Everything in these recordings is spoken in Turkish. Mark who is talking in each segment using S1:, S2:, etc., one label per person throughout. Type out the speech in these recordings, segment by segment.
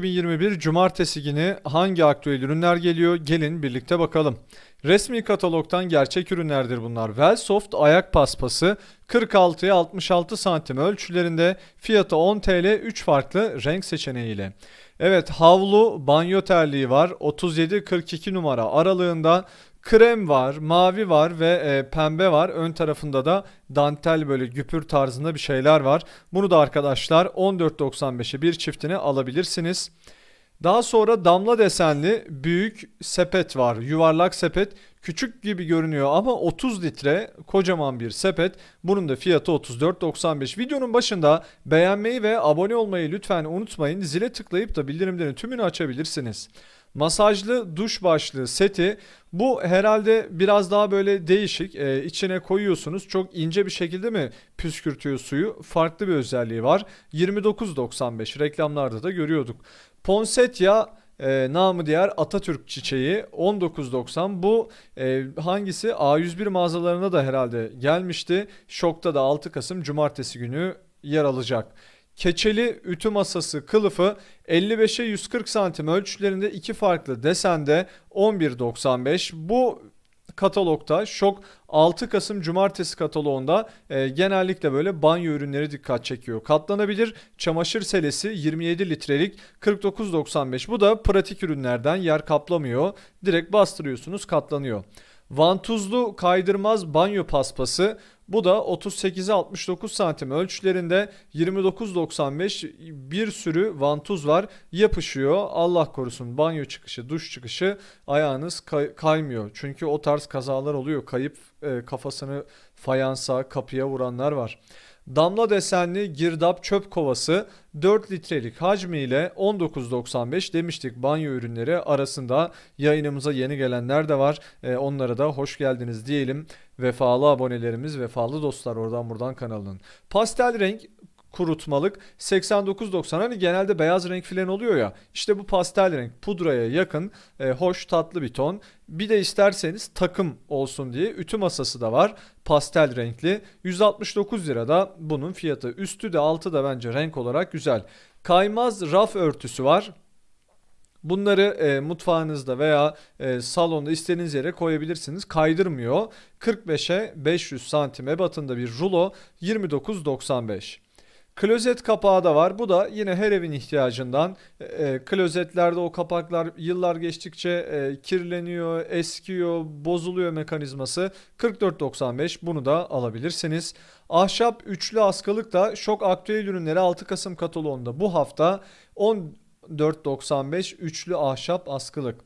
S1: 2021 Cumartesi günü hangi aktüel ürünler geliyor? Gelin birlikte bakalım. Resmi katalogdan gerçek ürünlerdir bunlar. Wellsoft ayak paspası 46'ya 66 santim ölçülerinde fiyatı 10 TL 3 farklı renk seçeneğiyle. Evet havlu banyo terliği var 37-42 numara aralığında krem var, mavi var ve e, pembe var. Ön tarafında da dantel böyle güpür tarzında bir şeyler var. Bunu da arkadaşlar 14.95'e bir çiftini alabilirsiniz. Daha sonra damla desenli büyük sepet var. Yuvarlak sepet. Küçük gibi görünüyor ama 30 litre kocaman bir sepet. Bunun da fiyatı 34.95. Videonun başında beğenmeyi ve abone olmayı lütfen unutmayın. Zile tıklayıp da bildirimlerin tümünü açabilirsiniz. Masajlı duş başlığı seti. Bu herhalde biraz daha böyle değişik. Ee, içine koyuyorsunuz. Çok ince bir şekilde mi püskürtüyor suyu? Farklı bir özelliği var. 29.95 reklamlarda da görüyorduk. Ponsetya e, namı diğer Atatürk çiçeği 19.90 bu e, hangisi A101 mağazalarına da herhalde gelmişti. Şokta da 6 Kasım Cumartesi günü yer alacak. Keçeli ütü masası kılıfı 55'e 140 santim ölçülerinde iki farklı desende 11.95 bu katalogda şok 6 Kasım Cumartesi kataloğunda e, genellikle böyle banyo ürünleri dikkat çekiyor. Katlanabilir çamaşır selesi 27 litrelik 49.95 bu da pratik ürünlerden yer kaplamıyor. Direkt bastırıyorsunuz katlanıyor. Vantuzlu kaydırmaz banyo paspası. Bu da 38'e 69 santim ölçülerinde 29.95 bir sürü vantuz var. Yapışıyor. Allah korusun banyo çıkışı duş çıkışı ayağınız kay- kaymıyor. Çünkü o tarz kazalar oluyor. Kayıp e, kafasını fayansa kapıya vuranlar var. Damla desenli girdap çöp kovası 4 litrelik hacmiyle 19.95 demiştik banyo ürünleri arasında yayınımıza yeni gelenler de var. Ee, onlara da hoş geldiniz diyelim. Vefalı abonelerimiz, vefalı dostlar oradan buradan kanalının. Pastel renk kurutmalık 89.90 hani genelde beyaz renk filan oluyor ya işte bu pastel renk pudraya yakın e, hoş tatlı bir ton bir de isterseniz takım olsun diye ütü masası da var pastel renkli 169 lirada bunun fiyatı üstü de altı da bence renk olarak güzel kaymaz raf örtüsü var Bunları e, mutfağınızda veya e, salonda istediğiniz yere koyabilirsiniz. Kaydırmıyor. 45'e 500 santim ebatında bir rulo 29.95. Klozet kapağı da var. Bu da yine her evin ihtiyacından. E, e, klozetlerde o kapaklar yıllar geçtikçe e, kirleniyor, eskiyor, bozuluyor mekanizması. 44.95 bunu da alabilirsiniz. Ahşap üçlü askılık da şok aktüel ürünleri 6 Kasım kataloğunda bu hafta 14.95 üçlü ahşap askılık.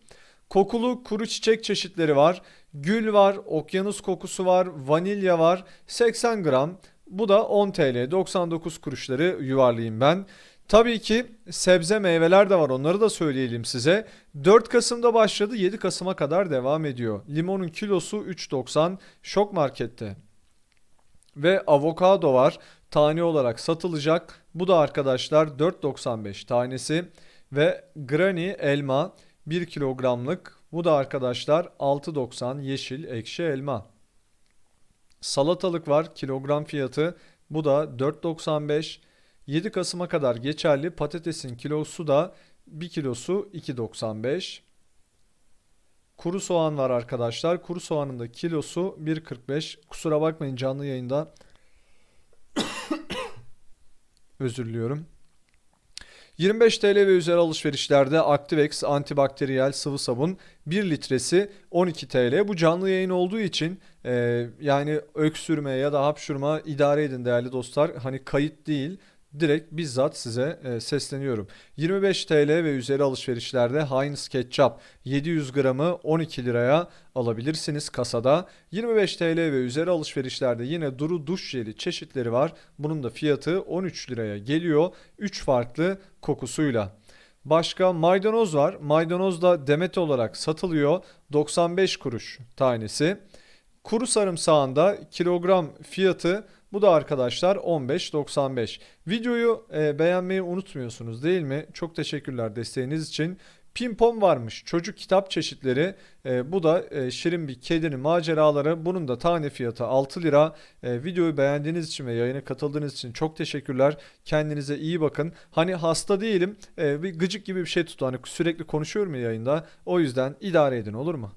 S1: Kokulu kuru çiçek çeşitleri var. Gül var, okyanus kokusu var, vanilya var. 80 gram. Bu da 10 TL 99 kuruşları yuvarlayayım ben. Tabii ki sebze meyveler de var onları da söyleyelim size. 4 Kasım'da başladı 7 Kasım'a kadar devam ediyor. Limonun kilosu 3.90 şok markette. Ve avokado var tane olarak satılacak. Bu da arkadaşlar 4.95 tanesi. Ve granny elma 1 kilogramlık. Bu da arkadaşlar 6.90 yeşil ekşi elma. Salatalık var kilogram fiyatı. Bu da 4.95. 7 Kasım'a kadar geçerli patatesin kilosu da 1 kilosu 2.95. Kuru soğan var arkadaşlar. Kuru soğanın da kilosu 1.45. Kusura bakmayın canlı yayında. Özür diliyorum. 25 TL ve üzeri alışverişlerde Activex antibakteriyel sıvı sabun 1 litresi 12 TL. Bu canlı yayın olduğu için e, yani öksürme ya da hapşurma idare edin değerli dostlar. Hani kayıt değil. Direkt bizzat size e, sesleniyorum. 25 TL ve üzeri alışverişlerde Heinz Ketchup 700 gramı 12 liraya alabilirsiniz kasada. 25 TL ve üzeri alışverişlerde yine Duru duş jeli çeşitleri var. Bunun da fiyatı 13 liraya geliyor. 3 farklı kokusuyla. Başka maydanoz var. Maydanoz da demet olarak satılıyor. 95 kuruş tanesi. Kuru sarımsağında kilogram fiyatı Bu da arkadaşlar 15.95. Videoyu e, beğenmeyi unutmuyorsunuz değil mi? Çok teşekkürler desteğiniz için. Pimpon varmış. Çocuk kitap çeşitleri. E, bu da e, şirin bir kedinin maceraları. Bunun da tane fiyatı 6 lira. E, videoyu beğendiğiniz için ve yayına katıldığınız için çok teşekkürler. Kendinize iyi bakın. Hani hasta değilim. E, bir gıcık gibi bir şey tuttu. Hani sürekli konuşuyorum ya yayında. O yüzden idare edin olur mu?